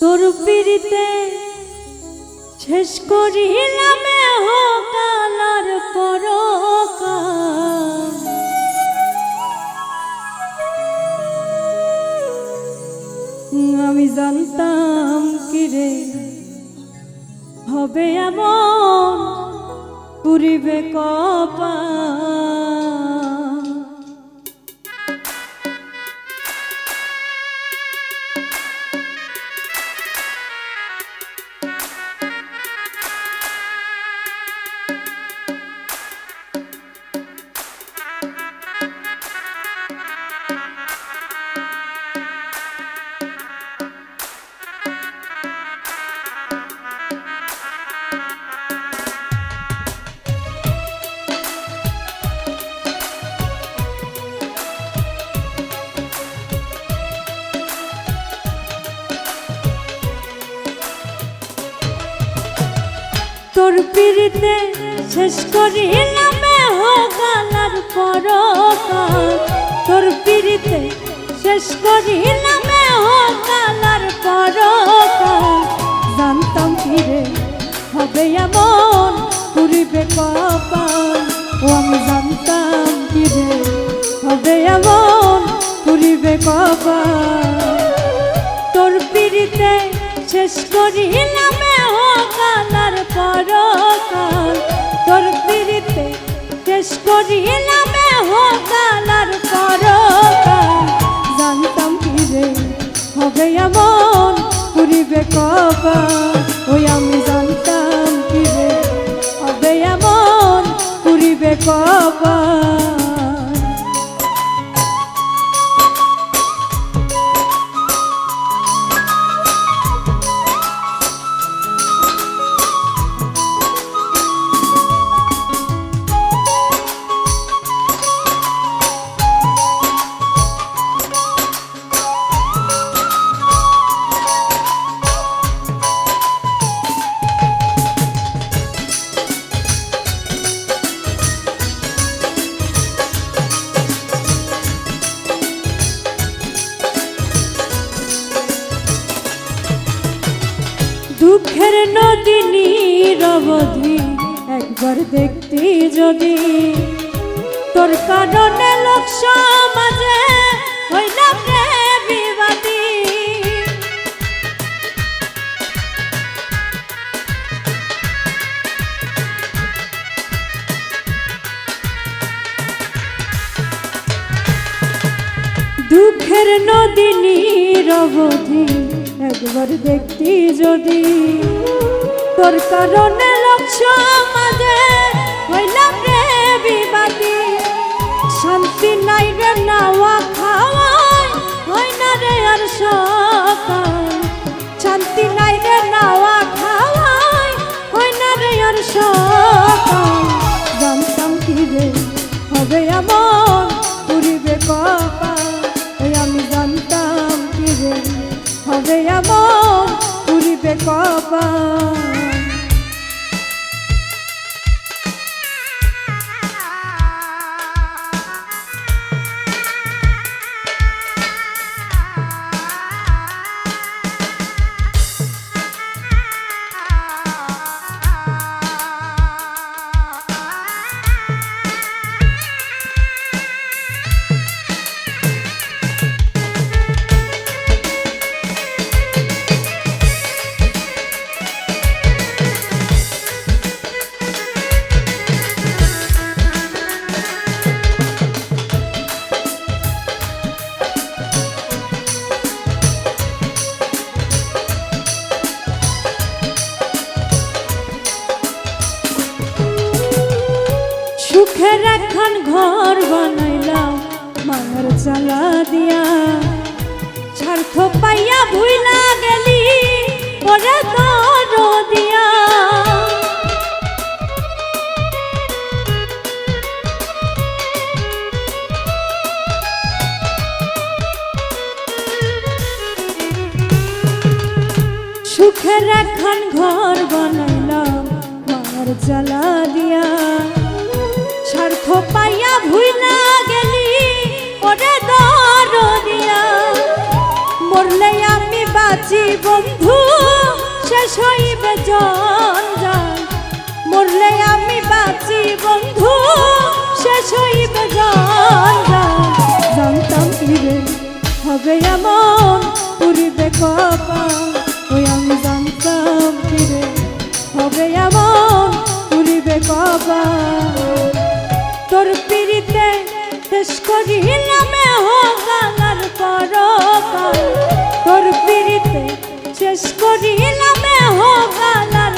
তোর পিড়িতে শেষ করিলাম কালার পরকাল। আমি জানতাম কি রে হবে এমন পুরিবে কপা তোর পিড়িতে শেষ করিলাম কালার পরকাল। তোর পিড়িতে শেষ করিলাম কালার পরকাল। জানতাম রে, হবে এমন পুরিবে কপাল। ও, আমি জানতাম কি রে, হবে এমন পুরিবে কপাল। তোর পিড়িতে শেষ করিলাম কালার পরকাল। তোর পিড়িতে শেষ করিলাম কালার পরকাল। দুঃখের নদী নিরবধি একবার দেখতি যদি। তোর কারণে লোক সমাজে দুঃখের নদী নিরবধি একবার দেখতি যদি, তোর কারণে লোক সমাজে হইলাম রে বিবাদী শান্তি নাই রে নাওয়া খাওয়া হয় না রে আর সকাল এমন পুরিবে কপাল। এখন ঘর বানাইলাম মায়ের চালা দিয়া। স্বার্থ পাইয়া ভুইলা গেলি ওরে তোর দিয়া। সুখের এখন বাঁচি বন্ধু, শেষ হইবে জঞ্জাল মরলে আমি বাঁচি বন্ধু, শেষ হইবে জঞ্জাল জানতাম কিরে হবে এমন, উড়িবে কপা ওই আমি জানতাম কিরে হবে এমন, উড়িবে কপা তোর পিড়িতে শেষ করিলাম হোক আমার পরকাল। শেষ করিলাম হোক আলার